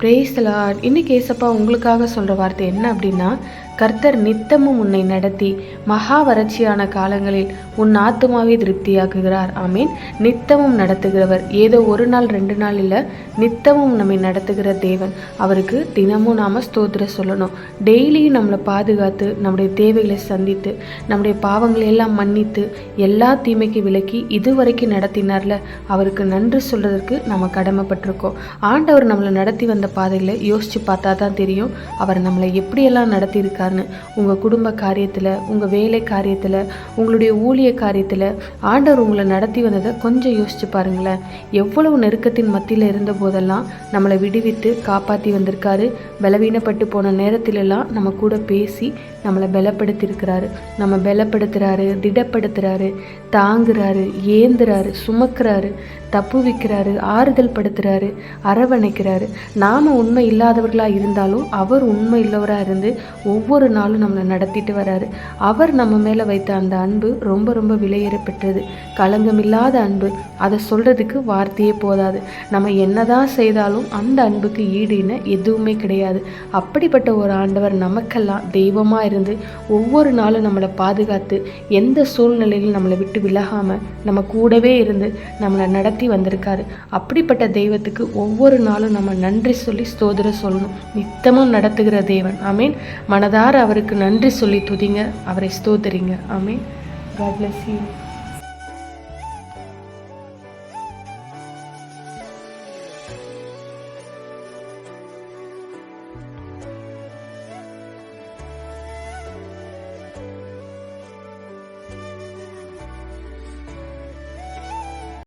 Praise the Lord இன்னைக்கு ஏசப்பா உங்களுக்காக சொல்கிற வார்த்தை என்ன அப்படின்னா கர்த்தர் நித்தமும் உன்னை நடத்தி மகா வறட்சியான காலங்களில் உன் ஆத்துமாவை திருப்தியாக்குகிறார். ஆமீன். நித்தமும் நடத்துகிறவர். ஏதோ ஒரு நாள் ரெண்டு நாள் இல்லை நித்தமும் நம்மை நடத்துகிற தேவன். அவருக்கு தினமும் நாம் ஸ்தோத்திர சொல்லணும். டெய்லியும் நம்மளை பாதுகாத்து நம்முடைய தேவைகளை சந்தித்து நம்முடைய பாவங்களை எல்லாம் மன்னித்து எல்லா தீமைக்கு விலக்கி இதுவரைக்கும் நடத்தினார்ல அவருக்கு நன்றி சொல்றதற்கு நம்ம கடமைப்பட்டிருக்கோம். ஆண்டவர் நம்மளை நடத்தி வந்த பாதைகளை யோசிச்சு பார்த்தா தான் தெரியும். அவர் நம்மளை எப்படியெல்லாம் நடத்தியிருக்கார். நடத்தியிருக்காருன்னு உங்கள் குடும்ப காரியத்தில் உங்கள் வேலை காரியத்தில் உங்களுடைய ஊழிய காரியத்தில் ஆண்டவர் உங்களை நடத்தி வந்ததை கொஞ்சம் யோசிச்சு பாருங்களேன். எவ்வளவு நெருக்கத்தின் மத்தியில் இருந்த போதெல்லாம் நம்மளை விடுவித்து காப்பாற்றி வந்திருக்காரு. பலவீனப்பட்டு போன நேரத்திலெல்லாம் நம்ம கூட பேசி நம்மளை பலப்படுத்தியிருக்கிறாரு. நம்ம பலப்படுத்துகிறாரு திடப்படுத்துகிறாரு தாங்குறாரு ஏந்துறாரு சுமக்கிறாரு தப்பு வைக்கிறாரு ஆறுதல் படுத்துறாரு அரவணைக்கிறாரு. நாம் உண்மை இல்லாதவர்களாக இருந்தாலும் அவர் உண்மை இல்லவராக இருந்து ஒவ்வொரு நாளும் நம்மளை நடத்திட்டு வராரு. அவர் நம்ம மேலே வைத்த அந்த அன்பு ரொம்ப ரொம்ப விலையேறப்பெற்றது களங்கமில்லாத அன்பு. அதை சொல்கிறதுக்கு வார்த்தையே போதாது. நம்ம என்னதான் செய்தாலும் அந்த அன்புக்கு ஈடுன்னு எதுவுமே கிடையாது. அப்படிப்பட்ட ஒரு ஆண்டவர் நமக்கெல்லாம் தெய்வமாக இருந்து ஒவ்வொரு நாளும் நம்மளை பாதுகாத்து எந்த சூழ்நிலையிலும் நம்மளை விட்டு விலகாமல் நம்ம கூடவே இருந்து நம்மளை நடத்தி வந்திருக்காரு. அப்படிப்பட்ட தெய்வத்துக்கு ஒவ்வொரு நாளும் நம்ம நன்றி சொல்லி ஸ்தோத்திரம் சொல்லணும். நித்தமும் நடத்துகிற தேவன். ஐ மீன் மனதார மனதார அவருக்கு நன்றி சொல்லி துதிங்க அவரை ஸ்தோதரிங்க ஆமே காட் பிளஸ் யூ